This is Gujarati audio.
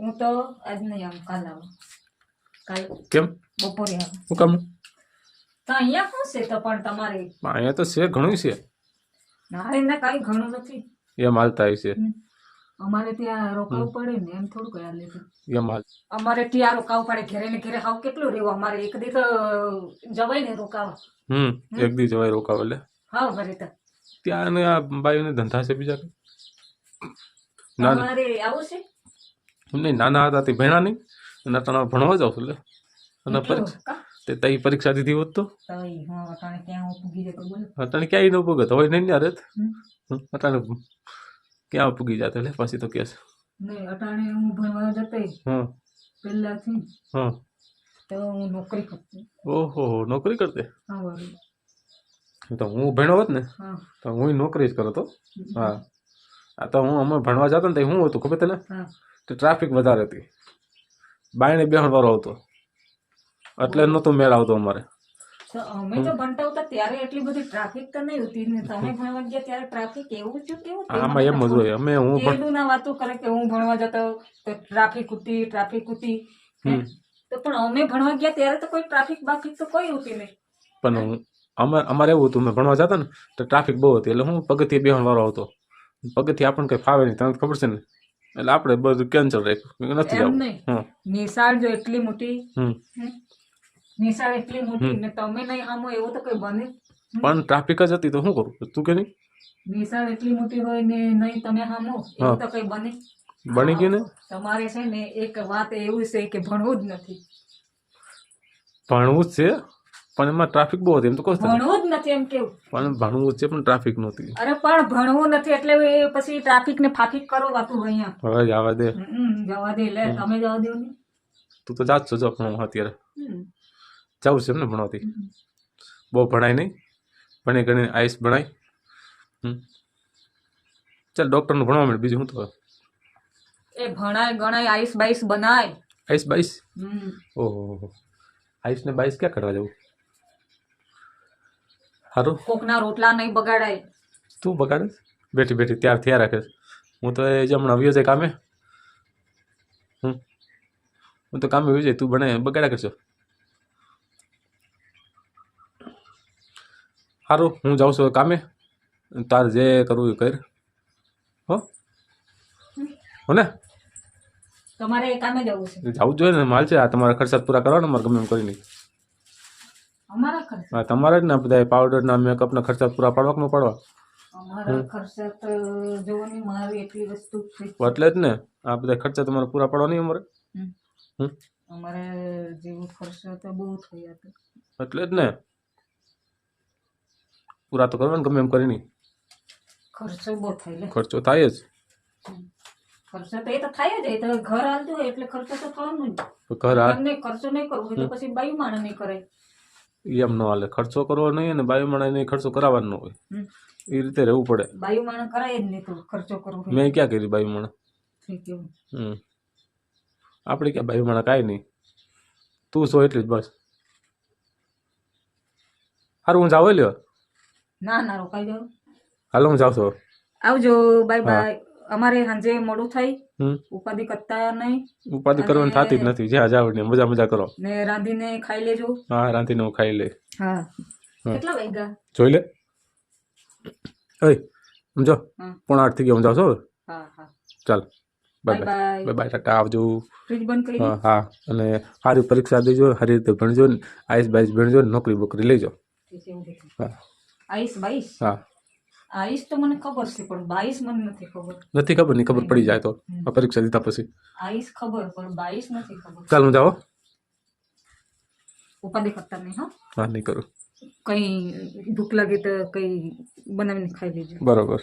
હું તો આજ નહીં આવું કાલ આવું કાલ કેમ? બપોરે આવું. હું કામ? તો અહીંયા શું છે તો પણ તમારે? અહીંયા તો છે ઘણું છે. ના એને કાંઈ ઘણું નથી. હાલતા હોય છે. અમારે ત્યાં રોકાવું પડે ને એમ થોડું કયા લે હાલ. અમારે ત્યાં રોકાવું પડે ઘરે ને ઘરે હાવ કેટલું રહેવું? અમારે એક દી તો જવાય ને રોકાવા. હમ એક દી જવાય રોકાવ એટલે. હા ભરે તો. ત્યાં ને આ બાયુને ધંધા છે બીજા? ના ના. અમારે આવું છે? નહીં નાના હતા તે ભણ્યા નહીં અને અટાણા ભણવા જાવ છું એટલે અને પરીક્ષા તે તઈ પરીક્ષા દીધી હોત તો. અટાણે હું ક્યાંય ન પૂગત હોય નહીં યાર. અટાણે ક્યાં પૂગી જાત એટલે પછી તો કે છે. અટાણે હું ભણવા જતી. હા. પહેલાથી. હા. તો હું નોકરી કરતી. ઓહો નોકરી કરતે? તો હું ભણ્યો હોત ને તો હું નોકરી જ કરતો. હા. આ તો હું અમે ભણવા જતો ને તો શું હતું ખબર તને? હા. તો ટ્રાફિક વધારે હતી. બાયણે બેહણ વારો આવતો એટલે નહોતો મેળ આવતો અમારે. અમે તો હતા ત્યારે એટલી બધી ટ્રાફિક તો નહીં હતી. ને તમે ભણવા ગયા ત્યારે ટ્રાફિક એવું કેવું આમાં એમ જ હોય. અમે હું પણ ના વાતો કરે કે હું ભણવા જતો તો ટ્રાફિક હતી ટ્રાફિક હતી તો પણ અમે ભણવા ગયા ત્યારે તો કોઈ ટ્રાફિક બાફિક તો કોઈ હોતી નહીં. પણ હું અમારે અમારે એવું હતું. મેં ભણવા જતા ને તો ટ્રાફિક બહુ હતી. એટલે હું પગથિયે બેહણ વાળો આવતો. પગથિયે આપણને કંઈ ફાવે નહીં. તમને ખબર છે ને? એટલે આપણે બધું કેન્સલ રાખ્યું. નથી જવું નિશાળ જો એટલી મોટી નિશાળ એટલી મોટી ને તમે નહીં આમો એવું તો કઈ બને પણ ટ્રાફિક જ હતી તો શું કરું? તું કે નહીં? નિશાળ એટલી મોટી હોય ને નહીં તમે હામો એવું તો કઈ બને બની ગયું ને? તમારે છે ને એક વાત એવું છે કે ભણવું જ નથી. ભણવું જ છે? પણ એમાં ટ્રાફિક બહુ હતી એમ તો કહો ભણવું જ નથી એમ કેવું. પણ ભણવું છે પણ ટ્રાફિક નહોતી. અરે પણ ભણવું નથી એટલે પછી ટ્રાફિક ને ફાફિક કરો વાતું અહીંયા હવે જવા દે. જવા દે એટલે તમે જવા દો ને. તું તો જાત છો જો ભણવા અત્યારે. જવું છે એમ ને ભણવાથી બહુ ભણાય નહીં. ભણી ગણી આઈસ ભણાય. ચાલ ડૉક્ટરનું ભણવા મળે બીજું શું તો? એ ભણાય ગણાય આઈસ બાઈસ બનાય. આઈસ બાઈસ. ઓહો આઈસ ને બાઈસ ક્યાં કરવા જવું? સારું કોકના રોટલા નહીં બગાડાય. તું બગાડે? બેઠી બેઠી ત્યાર થયા રાખે. હું તો એ જ હમણાં આવ્યો છે કામે. હમ. હું તો કામે આવ્યો છે તું ભણે બગાડ્યા કરશો. સારું હું જાઉં છું કામે. તાર જે કરવું એ કર. હો? હો ને તમારે કામે જવું છે. જવું જોઈએ ને માલ છે આ તમારા ખર્ચા પૂરા કરવાના મારે ગમે એમ કરીને. અમારા ખર્ચા. હા તમારે જ ના બધા પાવડરના મેકઅપના ખર્ચા પૂરા પાડવા કે ન પાડવા? અમારા ખર્ચા તો જોવો ને મારી એટલી વસ્તુ એટલે જ ને આ બધા ખર્ચા તમારે પૂરા પાડવા નહીં અમારે અમારે જેવું ખર્ચો તો બહુ થયા હતા. એટલે જ ને. પૂરા તો કરવાનું ગમે એમ કરીને. ખર્ચો બહુ થાય ખર્ચો થાય જ. ખર્ચો તો એ તો થાય જ એ તો ઘર હાલતું હોય એટલે ખર્ચો તો થવાનું જ. ઘર ખર્ચો નહીં કરવો તો પછી બાઈ માણસ નહીં કરે એમ ન હાલે. ખર્ચો કરવો નહીં અને બાયુમાણા માણસને ખર્ચો કરાવવાનો હોય. એ રીતે રહેવું પડે. બાયુમાણા કરાય જ નહીં તો ખર્ચો કરવો મેં ક્યાં કરી બાયું માણસ ઠીક એવું. હમ. આપણે ક્યાં બાયુમાણા કાંઈ નહીં. તું છો એટલી જ બસ. સારું હું જાવ લ્યો? ના ના રોકાઈ જાવ હાલો હું જાઉં છું. આવજો બાય બાય. અમારે સાંજે મોડું થાય ઉપાધિ કરતા નહીં. ઉપાધિ કરવાની થતી જ નથી. જ્યાં જાવ ને મજા મજા કરો. ને રાંધીને ખાઈ લેજો. હા રાંધીને હું ખાઈ લે હા. હા. કેટલા વાગ્યા? જોઈ લે. ઓય સમજો. પોણા આઠથી ગયો હવે. હા હા. ચાલ. Bye bye. Bye bye. Tata આવજો. ફ્રીજ બંધ કરી હા હા. અને સારી પરીક્ષા દેજો સારી રીતે ભણજો ને આઈસ બાઈસ ભણજો નોકરી બોકરી લેજો. હા. આઈસ બાઈસ? હા. આઈસ તો મને ખબર છે પણ બાઈસ મને નથી ખબર. નથી ખબર નહીં ખબર પડી જાય તો. આ પરીક્ષા દીધા પછી. આઈસ ખબર પણ બાઈસ નથી ખબર. ચાલ જાઓ ઉપાધિ કરતા નહીં હા. હા નહીં કરું. કઈ ભૂખ લાગે તો કઈ બનાવીને ખાઈ લેજો. બરોબર.